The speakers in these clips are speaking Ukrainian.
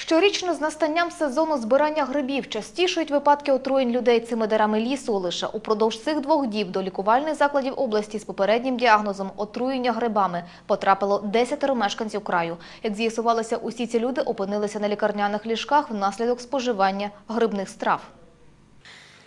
Щорічно з настанням сезону збирання грибів частішують випадки отруєнь людей цими дарами лісу. Лише упродовж цих двох діб до лікувальних закладів області з попереднім діагнозом отруєння грибами потрапило 10 мешканців краю. Як з'ясувалося, усі ці люди опинилися на лікарняних ліжках внаслідок споживання грибних страв.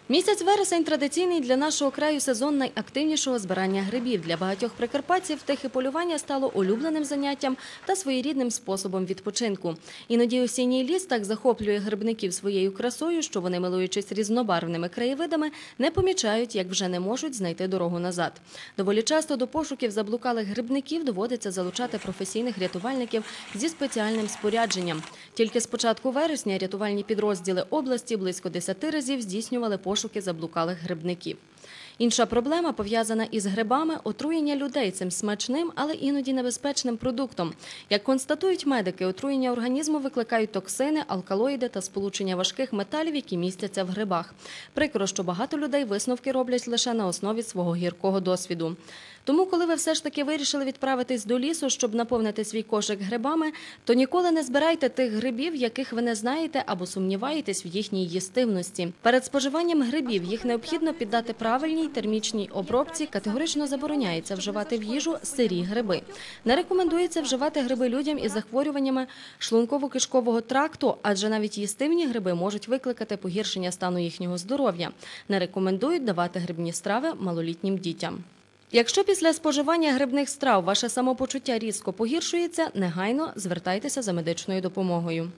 Місяць вересень традиційний для нашого краю сезон найактивнішого збирання грибів. Для багатьох прикарпатців тихе полювання стало улюбленим заняттям та своєрідним способом відпочинку. Іноді осінній ліс так захоплює грибників своєю красою, що вони, милуючись різнобарвними краєвидами, не помічають, як вже не можуть знайти дорогу назад. Доволі часто до пошуків заблукалих грибників доводиться залучати професійних рятувальників зі спеціальним спорядженням. Тільки з початку вересня рятувальні підрозділи області близько 10 разів здійснювали пошуки заблукалих грибників. Інша проблема пов'язана із грибами – отруєння людей цим смачним, але іноді небезпечним продуктом. Як констатують медики, отруєння організму викликають токсини, алкалоїди та сполучення важких металів, які містяться в грибах. Прикро, що багато людей висновки роблять лише на основі свого гіркого досвіду. Тому, коли ви все ж таки вирішили відправитись до лісу, щоб наповнити свій кошик грибами, то ніколи не збирайте тих грибів, яких ви не знаєте або сумніваєтесь в їхній їстивності. Перед споживанням грибів їх необхідно піддати правильній термічній обробці. Категорично забороняється вживати в їжу сирі гриби. Не рекомендується вживати гриби людям із захворюваннями шлунково-кишкового тракту, адже навіть їстивні гриби можуть викликати погіршення стану їхнього здоров'я. Не рекомендують давати грибні страви малолітнім дітям. Якщо після споживання грибних страв ваше самопочуття різко погіршується, негайно звертайтеся за медичною допомогою.